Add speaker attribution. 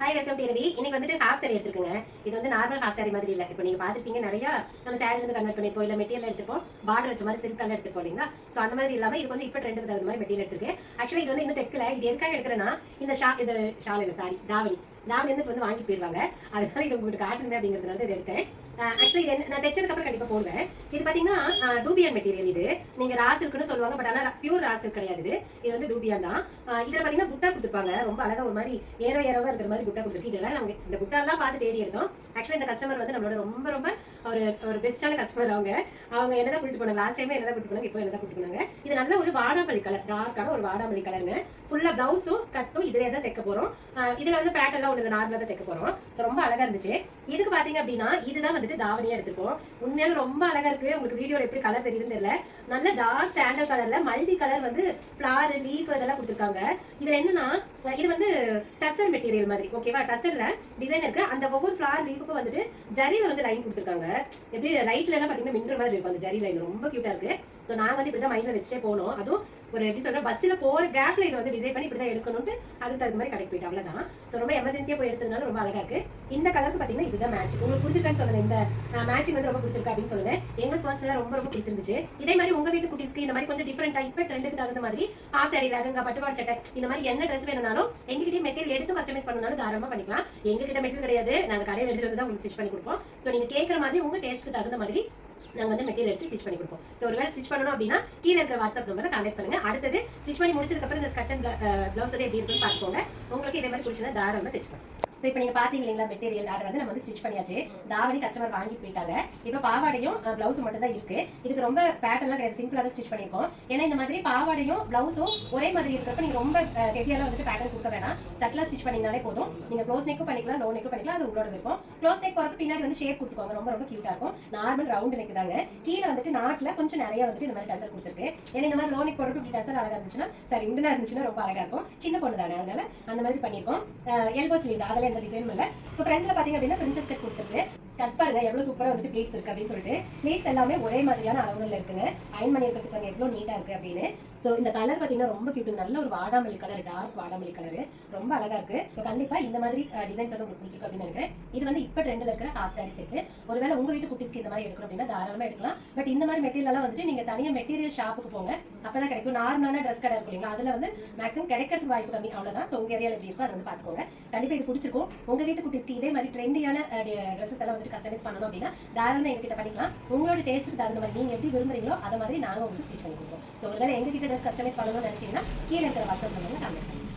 Speaker 1: Hi welcome to Ravi இன்னைக்கு வந்துட்டு half sorry எடுத்துருக்குங்க. இது வந்து நார்மல் ஹாஃப் சாரி மாதிரி இல்லை. இப்போ நீங்க பார்த்துருப்பீங்க நிறைய நம்ம சாரி வந்து கன்வெர்ட் பண்ணிப்போம் இல்லை மெட்டீரியல் எடுத்துப்போம். பார்டர் வச்ச மாதிரி சில்க் கலர் எடுத்துப்போம் இல்லைங்களா? ஸோ அந்த மாதிரி இல்லாம இது கொஞ்சம் இப்போ ட்ரெண்டுக்கு தகுந்த மாதிரி மெட்டீரியல் எடுத்துருக்கு ஆக்சுவலி இது வந்து இன்னும் தைக்கல. இது எதுக்காக எடுக்கிறேன்னா இந்த ஷா இது ஷால் இல்லை சாரி தாவணி. தாவணி வந்து இப்போ வந்து வாங்கி போயிருவாங்க. அதனால இது உங்களுக்கு காட்டணுமே அப்படிங்கிறதுனால இது எடுத்தேன். ஆக்சுவலி இது நான் தைச்சதுக்கு அப்புறம் கண்டிப்பா போடுவேன். இது பாத்தீங்கன்னா டூபியான் மெட்டீரியல் இது. நீங்க ராஸ் இருக்குன்னு சொல்லுவாங்க பட் ஆனா பியூர் ராஸ் கிடையாது இது. இது வந்து டூபியான் தான். இதில் இதுல பாத்தீங்கன்னா புட்டா கொடுத்துருப்பாங்க. ரொம்ப அழகா ஒரு மாதிரி ஏரோ ஏரோவா இருக்கிற மாதிரி புட்டா கொடுத்துருக்கு. இதெல்லாம் நாங்கள் இந்த புட்டாலாம் பார்த்து தேடி எடுத்தோம். ஆக்சுவலி இந்த கஸ்டமர் வந்து நம்மளோட ரொம்ப ரொம்ப ஒரு ஒரு பெஸ்டான கஸ்டமர் அவங்க. அவங்க என்னதான் கூட்டிட்டு போனாங்க? லாஸ்ட் டைமே என்னதான் கூட்டிட்டு போனாங்க? இப்போ என்னதான் கூட்டிட்டு போனாங்க? இது நல்ல ஒரு வாடாமல்லி கலர் டார்க்கான ஒரு வாடாமல்லி கலருங்க ஃபுல்லா பிளவுஸும் ஸ்கர்ட்டும் இதுலயே தான் தைக்க போறோம். இதில் இதுல வந்து பேட்டர்லாம் உங்களுக்கு ஒன்று நார்மலா தான் தைக்க போறோம். ஸோ ரொம்ப அழகா இருந்துச்சு. இதுக்கு பாத்தீங்க அப்படின்னா இதுதான் வந்துட்டு தாவணியா எடுத்திருக்கோம். உண்மையால ரொம்ப அழகா இருக்கு. உங்களுக்கு வீடியோல எப்படி கலர் தெரியுதுன்னு தெரியல. நல்ல டார்க் சாண்டல் கலர்ல மல்டி கலர் வந்து ஃபிளார் லீஃப் இதெல்லாம் கொடுத்துருக்காங்க. இதுல என்னன்னா இது வந்து டசர் மெட்டீரியல் மாதிரி. ஓகேவா டசர்ல டிசைன் இருக்கு. அந்த ஒவ்வொரு ஃபிளார் லீஃபுக்கும் வந்துட்டு ஜரியில வந்து லைன் கொடுத்துருக்காங்க. எப்படி ரைட்ல எல்லாம் பாத்தீங்கன்னா மின்ற மாதிரி இருக்கும் அந்த ஜரி லைன் ரொம்ப கியூட்டா இருக்கு. ஸோ நாங்க வந்து இப்படிதான் மைண்ட்ல வச்சுட்டே போனோம். அதுவும் ஒரு எப்படி சொல்ற பஸ்ல போற கேப்ல இதை வந்து டிசைன் பண்ணி இப்படிதான் எடுக்கணும்ட்டு அதுக்கு தகுந்த மாதிரி கடைக்கு போயிட்டு அவ்வளவுதான். ஸோ ரொம்ப எமர்ஜென்சியா போய் எடுத்ததுனால ரொம்ப அழகா இருக்கு. இந்த கலருக்கு பாத்தீங்கன்னா இதுதான் மேட்ச் உங்களுக்கு பிடிச்சிருக்கான்னு சொல்லுங்க. இந்த மேட்சிங் வந்து ரொம்ப பிடிச்சிருக்கு அப்படின்னு சொல்லுங்க. எங்களுக்கு பர்சனலா ரொம்ப ரொம்ப பிடிச்சிருந்துச்சு. இதே மாதிரி உங்க வீட்டு குட்டீஸ்க்கு இந்த மாதிரி கொஞ்சம் டிஃப்ரெண்ட் இப்போ ட்ரெண்டுக்கு தகுந்த மாதிரி ஆஃப் சாரி ரகங்க பட்டுப்பாடு சட்டை இந்த மாதிரி என்ன ட்ரெஸ் வேணும்னாலும் எங்ககிட்ட மெட்டீரியல் எடுத்து கஸ்டமைஸ் பண்ணனாலும் தாராளமா பண்ணிக்கலாம். எங்ககிட்ட மெட்டீரியல் கிடையாது. நாங்க கடையில் எடுத்து வந்து தான் உங்களுக்கு ஸ்டிச் பண்ணி கொடுப்போம். ஸோ நீங்க கேட்குற மாதிரி உங்க டேஸ்ட்டுக்கு தகுந்த மாதிரி நாங்க வந்து மெட்டீரியல் எடுத்து ஸ்டிச் பண்ணி கொடுப்போம். ஸோ ஒருவேளை ஸ்டிச் பண்ணணும் அப்படின்னா கீழே இருக்கிற வாட்ஸ்அப் நம்பரை கான்டாக்ட் பண்ணுங்க. அடுத்தது ஸ்டிச் பண்ணி முடிச்சதுக்கப்புறம் இந்த ஸ்கட் அண்ட் எப்படி இருக்குன்னு பார்த்துக்கோங்க. உங்களுக்கு இதே மாதிரி பிடிச்சிருந்தா தாராளமா தைச்சுக்கலாம் ஸோ இப்போ நீங்க பாத்தீங்க இல்லைங்களா மெட்டீரியல் அதை வந்து நம்ம வந்து ஸ்டிச் பண்ணியாச்சு. தாவணி கஸ்டமர் வாங்கி போயிட்டாங்க. இப்போ பாவாடையும் பிளவுஸ் மட்டும் தான் இருக்கு. இதுக்கு ரொம்ப பேட்டர்லாம் கிடையாது. சிம்பிளா தான் ஸ்டிச் பண்ணியிருக்கோம். ஏன்னா இந்த மாதிரி பாவாடையும் பிளவுஸும் ஒரே மாதிரி இருக்கிறப்ப நீங்க ரொம்ப ஹெவியாலாம் வந்துட்டு பேட்டர்ன் கொடுக்க வேணாம். சட்டிலா ஸ்டிச் பண்ணிங்கனாலே போதும். நீங்க க்ளோஸ் நெக்கும் பண்ணிக்கலாம் லோ நெக்கும் பண்ணிக்கலாம். அது உங்களோட விருப்பம். க்ளோஸ் நெக் போறப்ப பின்னாடி வந்து ஷேப் கொடுத்துக்கோங்க. ரொம்ப ரொம்ப கியூட்டா இருக்கும். நார்மல் ரவுண்ட் நெக் தாங்க. கீழே வந்துட்டு நாட்டில் கொஞ்சம் நிறைய வந்துட்டு இந்த மாதிரி டசர் கொடுத்துருக்கு. ஏன்னா இந்த மாதிரி லோ நெக் போறப்ப இப்படி டசர் அழகா இருந்துச்சுன்னா சரி உண்டுனா இருந்துச்சுன்னா ரொம்ப அழகா இருக்கும். சின்ன பொண்ணு தானே அதனால அந்த மாதிரி பண்ணியிருக்கோம். எல்போ ஸ்லீவ் அதில் இந்த டிசைன் இல்லை ஸோ ஃப்ரண்ட்ல பாத்தீங்க அப்படின்னா பிரின்சஸ் கட் கொடுத்துருக்கு. ஸ்கட் பாருங்க எவ்வளவு சூப்பரா வந்துட்டு பிளேட்ஸ் இருக்கு அப்படின்னு சொல்லிட்டு. பிளேட்ஸ் எல்லாமே ஒரே மாதிரியான அளவுல இருக்குங்க. அயன் பண்ணி இருக்கிறதுக்கு பாருங்க எவ்வளவு நீட்டா இருக்கு அப்படின்னு. ஸோ இந்த கலர் பாத்தீங்கன்னா ரொம்ப கியூட் நல்ல ஒரு வாடாமல்லி கலர் டார்க் வாடாமல்லி கலர் ரொம்ப அழகா இருக்கு. ஸோ கண்டிப்பா இந்த மாதிரி டிசைன்ஸ் வந்து உங்களுக்கு பிடிச்சிருக்கு அப்படின்னு நினைக்கிறேன். இது வந்து இப்போ ட்ரெண்டில் இருக்கிற ஹாஃப் சாரி செட் ஒருவேளை உங்க வீட்டு குட்டிஸ்க்கு இந்த மாதிரி எடுக்கணும் அப்படின்னா தாராளமா எடுக்கலாம். பட் இந்த மாதிரி மெட்டீரியல் எல்லாம் வந்துட்டு நீங்க தனியா மெட்டீரியல் ஷாப்புக்கு போங்க. அப்பதான் கிடைக்கும். நார்மலான ட்ரெஸ் கடை இருக்கும் இல்லைங்களா? அதுல வந்து மேக்ஸிமம் கிடைக்கிறதுக்கு வாய்ப்பு கம்மி. அவ்வளவுதான். ஸோ உங்க ஏரியால எப்படி இருக்கோ அதை வந்து பாத்துக்கோங்க. கண்டிப்பா இது பிடிச்சிருக்கும். உங்க வீட்டு குட்டிஸ்க்கு இதே மாதிரி ட்ரெண்டியான ட்ரெஸ்ஸஸ் எல்லாம் வந்துட்டு கஸ்டமைஸ் பண்ணணும் அப்படின்னா தாராளமா எங்ககிட்ட பண்ணிக்கலாம். உங்களோட டேஸ்ட்டுக்கு தகுந்த மாதிரி நீங்க எப்படி விரும்புறீங்களோ அதை மாதிரி நாங்க உங்களுக்கு ஸ்டிச் பண்ணி கொடுப்போம். ஸோ ஒருவேளை எங்க கிட்ட ட்ரெஸ் கஸ்டமைஸ் பண்ணணும்னு நினைச்சீங்கன்னா கீழே இருக்கிற வாட்ஸ்அப் நம்பர்ல கான்டாக்ட்